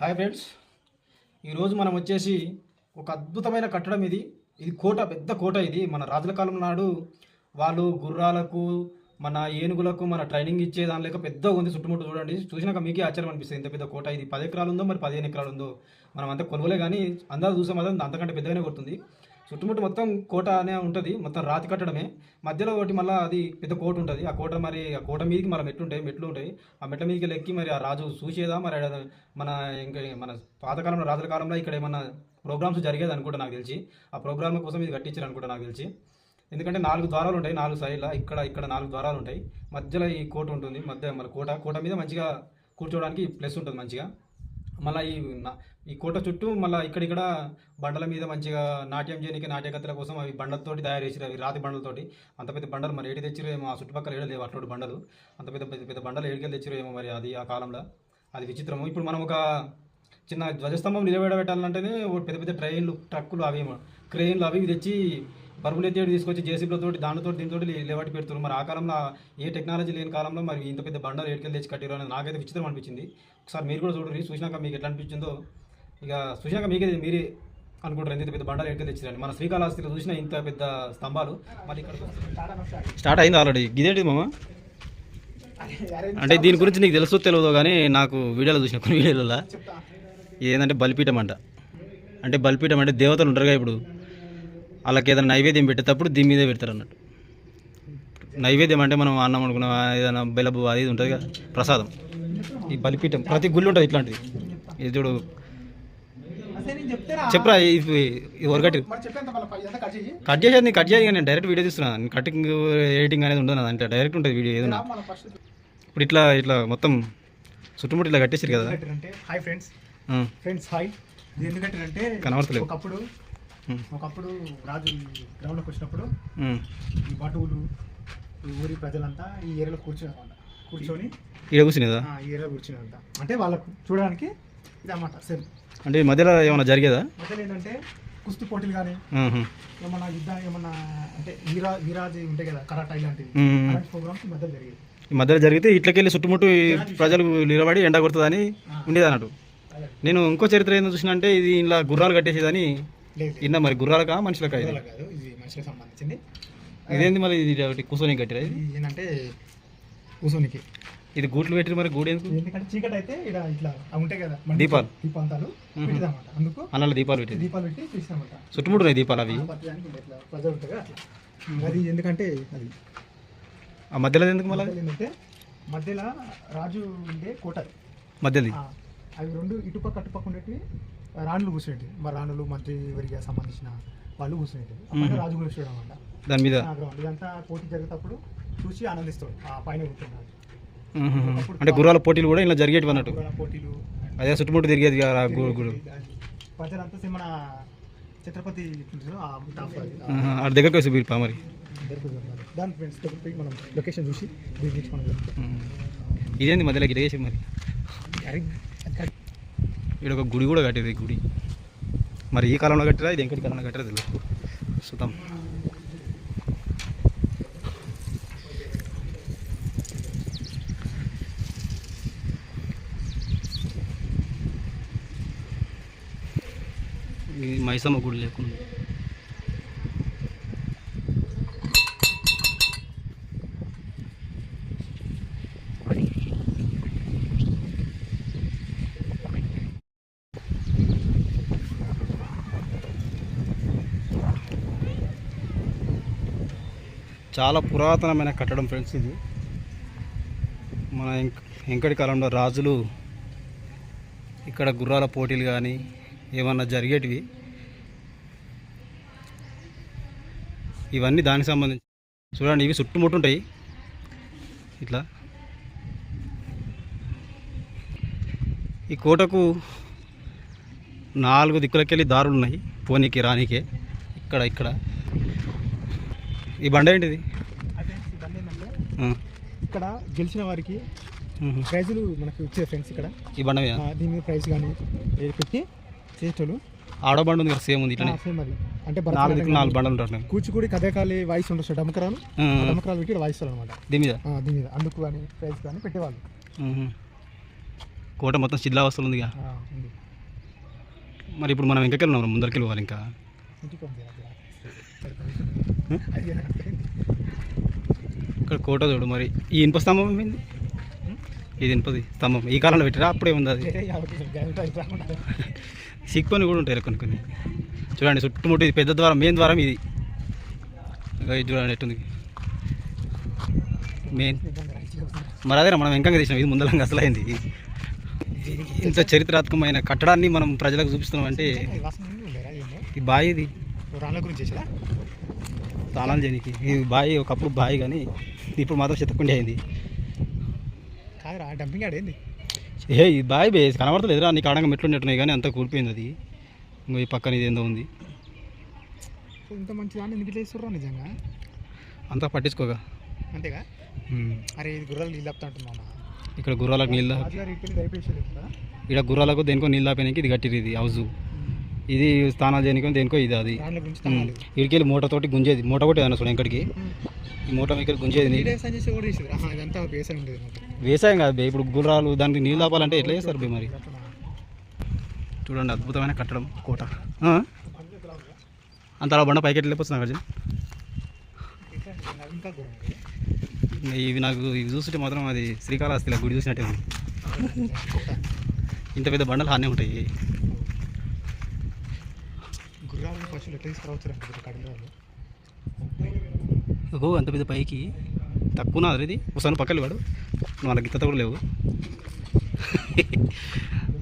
Hi friends. ఈరోజు మనం వచ్చేసి ఒక అద్భుతమైన కట్టడం ఇది. ఇది కోట పెద్ద కోట ఇది. మన రాజుల కాలం నాడు వాళ్ళు గుర్రాలకు మన ఏనుగులకు మన ట్రైనింగ్ ఇచ్చే దాని లేక పెద్దగా ఉంది చుట్టుముట్టు చూడండి. చూసినాక మీకే ఆశ్చర్యం అనిపిస్తుంది. ఇంత పెద్ద కోట ఇది. పది ఎకరాలు ఉందో మరి పదిహేను ఎకరాలు ఉందో మనం అంతా కొలువలే కానీ అందరూ చూసాం అదే అంతకంటే పెద్దగానే కొడుతుంది. చుట్టుముట్టు మొత్తం కోట అనే ఉంటుంది. మొత్తం రాతి కట్టడమే. మధ్యలో ఒకటి మళ్ళీ అది పెద్ద కోట ఉంటుంది. ఆ కోట మరి ఆ కోట మీదకి మన మెట్లు ఉంటాయి మెట్లు ఉంటాయి ఆ మెట్ల మీదకి లెక్కి మరి ఆ రాజు చూసేదా? మరి మన ఇంకా మన పాతకాలంలో రాజుల కాలంలో ఇక్కడ ఏమన్నా ప్రోగ్రామ్స్ జరిగేది అనుకుంటా నాకు తెలిసి. ఆ ప్రోగ్రామ్ల కోసం ఇది కట్టించారు అనుకుంటా నాకు తెలిసి. ఎందుకంటే నాలుగు ద్వారాలు ఉంటాయి నాలుగు సైడ్ల ఇక్కడ ఇక్కడ నాలుగు ద్వారాలు ఉంటాయి. మధ్యలో ఈ కోట ఉంటుంది. మధ్య మన కోట కోట మీద మంచిగా కూర్చోవడానికి ప్లస్ ఉంటుంది మంచిగా. మళ్ళీ ఈ ఈ కోట చుట్టూ మళ్ళీ ఇక్కడిక్కడ బండల మీద మంచిగా నాట్యం చేయడానికి నాట్యకత్తల కోసం అవి బండలతోటి తయారు చేసిరు అవి రాతి బండలతోటి. అంత పెద్ద బండలు మరి ఏడు తెచ్చిరు ఏమో ఆ చుట్టుపక్కల ఏడు లేవు అటువంటి బండలు. అంత పెద్ద పెద్ద పెద్ద బండలు ఏడికెళ్ళి తెచ్చిరు ఏమో మరి అది ఆ కాలంలో. అది విచిత్రము. ఇప్పుడు మనం ఒక చిన్న ధ్వజస్తంభం నిలబెట్టబెట్టాలంటేనే ఓ పెద్ద పెద్ద ట్రైన్లు ట్రక్కులు అవి క్రెయిన్లు అవి ఇవి తెచ్చి బరువులు ఎత్తేడు తీసుకొచ్చి జేసీబీలతో దానితో దీంతో లేవాటి పెడుతున్నారు మరి ఆ కాలంలో ఏ టెక్నాలజీ లేని కాలంలో మరి ఇంత పెద్ద బండలు ఏడుకెళ్ళి తెచ్చి కట్టారు అనేది నాకైతే విచిత్రం అనిపించింది. ఒకసారి మీరు కూడా చూడండి చూసినాక మీకు ఎట్లా అనిపించిందో ఇక సుశాఖ మీకే మీరే అనుకుంటారు ఎంత పెద్ద బండలు ఎక్కడ తెచ్చారని మన శ్రీకాళహస్తిలో చూసిన ఇంత పెద్ద స్తంభాలు మళ్ళీ ఇక్కడ స్టార్ట్ అయింది ఆల్రెడీ? ఇదేంటి మామ? అంటే దీని గురించి నీకు తెలుసో తెలియదో కానీ నాకు వీడియోలో చూసిన కొన్ని వీడియోలలో ఏంటంటే బలిపీఠం అంట. అంటే బలిపీఠం అంటే దేవతలు ఉంటారుగా ఇప్పుడు. వాళ్ళకి ఏదైనా నైవేద్యం పెట్టేటప్పుడు దీని మీదే పెడతారు అన్నట్టు. నైవేద్యం అంటే మనం అన్నం అనుకున్న ఏదైనా బెలబు అది ఇది ఉంటుంది కదా ప్రసాదం. ఈ బలిపీఠం ప్రతి గుళ్ళు ఉంటుంది ఇట్లాంటిది. ఇది చూడు చెప్పరా ఇది వరకటి కట్ చేసేది కట్ చేయాలి నేను డైరెక్ట్ వీడియో తీస్తున్నాను కటింగ్ ఎడిటింగ్ అనేది ఉండదు అంటే డైరెక్ట్ ఉంటుంది వీడియో ఏదైనా. ఇప్పుడు ఇట్లా ఇట్లా మొత్తం చుట్టుముట్టు ఇట్లా కట్టేసారు కదా. అంటే హాయ్ ఫ్రెండ్స్ ఫ్రెండ్స్ హాయ్ ఇది ఎందుకంటే కనబడతలేవు. ఒకప్పుడు ఒకప్పుడు రాజు గ్రౌండ్లోకి వచ్చినప్పుడు. ఈ బటువులు ఈ ఊరి ప్రజలంతా ఈ ఏరియాలో కూర్చున్నారంట కూర్చొని ఈడ కూర్చునేదా? ఈ ఏరియాలో కూర్చున్నారంట అంటే వాళ్ళకు చూడడానికి ఇది అన్నమాట సేమ్ అంటే ఈ మధ్యలో ఏమైనా జరిగేదా? మొదలు ఏంటంటే కుస్తీ పోటీలు కానీ. ఏమన్నా యుద్ధం ఏమన్నా అంటే వీరా వీరాజు ఉంటాయి కదా కరాటా ఇలాంటివి. అలాంటి ప్రోగ్రామ్స్ మధ్యలో జరిగేది ఈ మధ్యలో జరిగితే ఇట్లకెళ్ళి చుట్టుముట్టు ప్రజలు నిలబడి ఎండ కొడుతుందని ఉండేది అన్నట్టు. నేను ఇంకో చరిత్ర ఏందో చూసిన అంటే ఇది ఇలా గుర్రాలు కట్టేసేదని ఇన్న మరి గుర్రాలకా మనుషులకా ఇది? కాదు ఇది మనుషులకు సంబంధించింది. ఇదేంది మరి ఇది కూర్చొని కట్టిరా ఇది? ఇది ఏంటంటే కూసోనికి. ఇది గూట్లు పెట్టి మరి గూడు ఎందుకు? ఎందుకంటే చీకటి అయితే ఇక్కడ ఇట్లా ఉంటాయి కదా దీపాలు. దీపాంతాలు పెట్టిదన్నమాట అందుకు అన్నలో దీపాలు పెట్టేది దీపాలు పెట్టి తీసినమాట చుట్టుముట్టు ఉన్నాయి దీపాలు అవి? పట్టడానికి ఇట్లా ప్రజలు ఉంటాయి అట్లా. అది ఎందుకంటే అది. ఆ మధ్యలో ఎందుకు మళ్ళీ? మధ్యలో ఏంటంటే మధ్యలో రాజు ఉండే కోట. మధ్యది. అవి రెండు ఇటుపక్క అటుపక్క ఉండేవి రాణులు కూర్చునేవి మా రాణులు మంత్రి వారికి సంబంధించిన వాళ్ళు కూర్చునేవి రాజు కూర్చోడం అనమాట దాని మీద? ఇదంతా పోటీ జరిగేటప్పుడు చూసి ఆనందిస్తాడు. ఆ పైన కూర్చున్నాడు. అంటే గుర్రాల పోటీలు కూడా ఇలా జరిగేటివి అన్నట్టు. పోటీలు అదే చుట్టుముట్టు తిరిగేది కదా గుడి ప్రజలంతా మన ఛత్రపతి. ఆడ దగ్గరకు వచ్చి మీరు పా మరి. దాని ఫ్రెండ్స్ దగ్గరికి మనం లొకేషన్ చూసి. ఇదేంది మధ్యలో గిరిగేసి మరి? ఇక్కడ ఒక గుడి కూడా కట్టేది గుడి. మరి ఈ కాలంలో కట్టిరా ఇది ఎంకటి కాలంలో కట్టిరా తెలియదు చూద్దాం ఈ మైసమ్మ గుడి లేకుండా. చాలా పురాతనమైన కట్టడం ఫ్రెండ్స్ ఇది. మన వెంకటి కాలంలో రాజులు ఇక్కడ గుర్రాల పోటీలు కానీ ఏమన్నా జరిగేటివి? ఇవన్నీ దానికి సంబంధించి. చూడండి ఇవి చుట్టుముట్టుంటాయి. ఇట్లా. ఈ కోటకు నాలుగు దిక్కులకెళ్ళి దారులు ఉన్నాయి. పోనీకి రానీకే. ఇక్కడ ఇక్కడ. ఈ బండ ఏంటిది? ఇక్కడ గెలిచిన వారికి. ప్రైజులు మనకు ఇచ్చే ఫ్రెండ్స్ ఇక్కడ. ఈ బండ మీద. దీని మీద ప్రైజ్ కానీ పెట్టి చేసేటోళ్ళు ఆడో బండ ఉంది కదా సేమ్ ఉంది ఇట్లనే. సేమ్ అది. అంటే నాలుగు దిక్కులు నాలుగు బండలు ఉంటారు కూచిపూడి కథాకాలి వాయిస్ ఉండొచ్చు డమకరాలు ఆ, ఆ. డమకరాలు పెట్టి వాయిస్తారు అనమాట దీని మీద? దీని మీద. అందుకు కానీ ప్రైజ్ కానీ పెట్టేవాళ్ళు. కోట మొత్తం ఉందిగా? ఆ, ఉంది. మరి ఇప్పుడు మనం ఇంకెళ్ళి ఉన్నాం ముందరికి వెళ్ళాలి ఇంకా ఇక్కడ కోట చూడు మరి. ఈ ఇనుప స్తంభం ఏమైంది? ఇది ఇనుపది స్తంభం. ఈ కాలంలో పెట్టిరా? అప్పుడే ఉంది అది. సిక్కొని కూడా ఉంటాయి కొన్ని కొన్ని. చూడండి చుట్టుముట్టు ఇది పెద్ద ద్వారం మెయిన్ ద్వారం ఇది. ఇది చూడండి ఎట్టుంది. మెయిన్. మరి అదే మనం వెంకంగా తీసినాం ఇది ముందలంగా అసలైంది. ఇంత చరిత్రాత్మకమైన కట్టడాన్ని మనం ప్రజలకు చూపిస్తున్నాం అంటే? ఈ బావి ఇది. స్నానాలు చేయడానికి ఇది బావి ఒకప్పుడు బావి కానీ ఇప్పుడు మాత్రం చెత్తకుండి అయింది. కాదురా డంపింగ్ యార్డ్ ఏంది? ఏ ఈ బావి బే కనబడతలేదురా నీకు ఆడంగా మెట్లు ఉన్నట్టున్నాయి కానీ అంతా కూలిపోయింది అది. ఇంకో ఈ పక్కన ఇది ఏందో ఉంది. ఇంత మంచి దాన్ని ఎందుకు నిజంగా? అంతా పట్టించుకోగా. అంతేగా. అరే ఇది గుర్రాలు నీళ్ళు అంటున్నా ఇక్కడ గుర్రాలకు నీళ్ళు ఇక్కడ. గుర్రాలకు దేనికో నీళ్ళు ఆపేయడానికి ఇది కట్టిరు ఇది హౌస్ ఇది స్నానాలు చేయడానికి దేనికో ఇది అది. ఉమ్. తనాలి ఇడికెళ్ళి మూటతోటి గుంజేది మూట కొట్టేది అన్న చూడండి ఇక్కడికి ఈ మూట ఇక్కడ గుంజేది వ్యవసాయం కాదు బే. ఇప్పుడు గుర్రాలు దానికి నీళ్ళు ఆపాలంటే ఎట్లా చేస్తారు బే మరి? చూడండి అద్భుతమైన కట్టడం కోట? అంత అలా బండ పైకి వెళ్ళిపోతుంది ఇంకా ఘోరం ఇది. ఇవి నాకు ఇవి చూస్తుంటే మాత్రం అది శ్రీకాళహస్తిలో గుడి చూసినట్టే ఉంది. ఇంత పెద్ద బండలు హానే ఉంటాయి. గుర్రాలను పశువులు ఎట్లా తీసుకురావచ్చు అంటే కడిలో ఓ అంత పెద్ద పైకి. తక్కువ నాది ఇది ఒకసారి పక్కన వాడు. వాళ్ళకి ఇంత కూడా లేవు.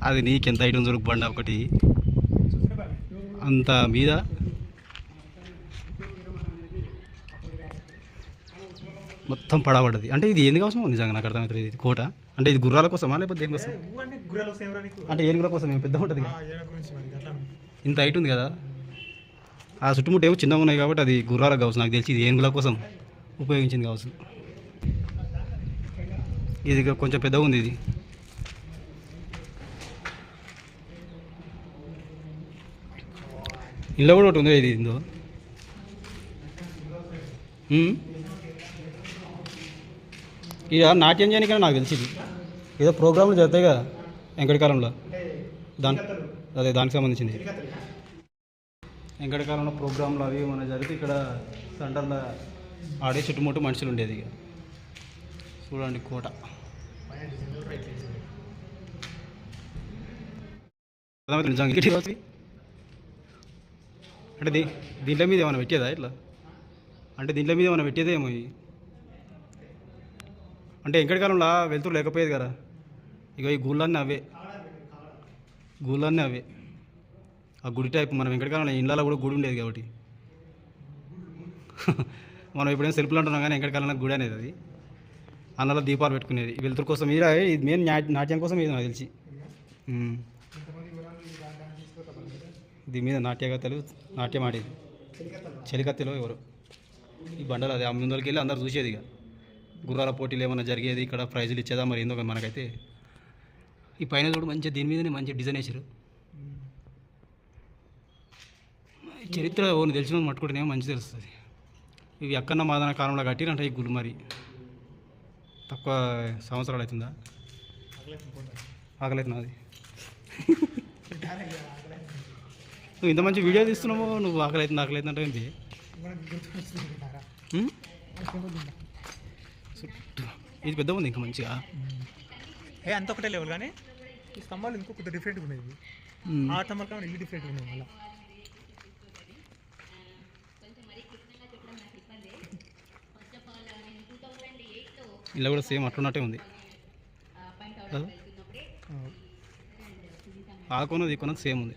అది నీకెంత ఐటమ్ దొరుకు బండ ఒకటి. అంత మీద. మొత్తం పడబడ్డది. అంటే ఇది ఎందుకు అవసరం నిజంగా నాకు అర్థమవుతుంది ఇది కోట. అంటే ఇది గుర్రాల కోసమా? లేకపోతే దేనికోసం అంటే ఏనుగుల కోసం ఏం పెద్ద ఉంటుంది ఇంత హైట్ ఉంది కదా. ఆ చుట్టుముట్టు ఏమో చిన్నగా ఉన్నాయి కాబట్టి అది గుర్రాలకు కావచ్చు. నాకు తెలిసి ఇది ఏనుగుల కోసం ఉపయోగించింది కావచ్చు. ఇది కొంచెం పెద్దగా ఉంది ఇది. ఇల్లు కూడా ఒకటి ఉంది ఇది ఇందో ఇక నాట్యం చేయడానికి నాకు తెలిసింది ఏదో ప్రోగ్రాంలు జరుగుతాయి కదా వెంకటకాలంలో. దాని అదే దానికి సంబంధించింది. వెంకటకాలంలో ప్రోగ్రాంలు అవి మన జరిగితే ఇక్కడ సెంటర్లో ఆడే చుట్టుముట్టు మనుషులు ఉండేది ఇక. చూడండి కోట అర్థమవుతుంది నిజంగా ఇంటికి వచ్చి అంటే దీ దీంట్లో మీద ఏమైనా పెట్టేదా ఇట్లా? అంటే దీంట్లో మీద ఏమైనా పెట్టేదేమో ఇవి అంటే వెంకటి కాలంలో వెళ్తురు లేకపోయేది కదా. ఇక ఈ గుళ్ళన్నీ అవే. గుళ్ళన్నీ అవే. ఆ గుడి టైప్ మన కాలంలో ఇండ్లలో కూడా గుడి ఉండేది కాబట్టి. మనం ఎప్పుడైనా సెల్ఫ్లు అంటున్నాం కానీ వెంకటకాలంలో గుడి అనేది అది. అన్నలో దీపాలు పెట్టుకునేది. వెలుతురు కోసం ఇది ఇది మెయిన్ నాట్యం కోసం ఇది నాకు తెలిసి. దీని మీద నాట్యగతలు నాట్యం ఆడేది. చెలికత్తెలో ఎవరు? ఈ బండలు అది. ఆ ముందరికి వెళ్ళి అందరు చూసేది ఇక. గుర్రాల పోటీలు ఏమైనా జరిగేది ఇక్కడ ప్రైజులు ఇచ్చేదా మరి ఏందో మనకైతే. ఈ పైన చూడు మంచిగా దీని మీదనే మంచి డిజైన్ వేసారు ఈ చరిత్ర ఓన్ తెలిసిన మట్టుకుంటేనేమో మంచి తెలుస్తుంది. ఇవి అక్కన్న మాదన కాలంలో కట్టిరంట ఈ గుళ్ళు మరి తక్కువ సంవత్సరాలు అవుతుందా? ఆకలేదు నాది నువ్వు ఇంత మంచి వీడియో తీస్తున్నావు నువ్వు ఆకలి అవుతుంది ఆకలి అవుతుంది అంటే ఏంటి. ఇది పెద్ద ఉంది ఇంకా మంచిగా. ఏ అంత ఒకటే లెవెల్ కానీ ఈ స్తంభాలు ఇంకో కొద్దిగా డిఫరెంట్గా ఉన్నాయి. ఇవి. ఆ స్తంభాలు కానీ ఇల్లు డిఫరెంట్గా ఉన్నాయి మళ్ళీ. ఇలా కూడా సేమ్ అట్లున్నట్టే ఉంది? ఆ కొనది ఈ కొనది సేమ్ ఉంది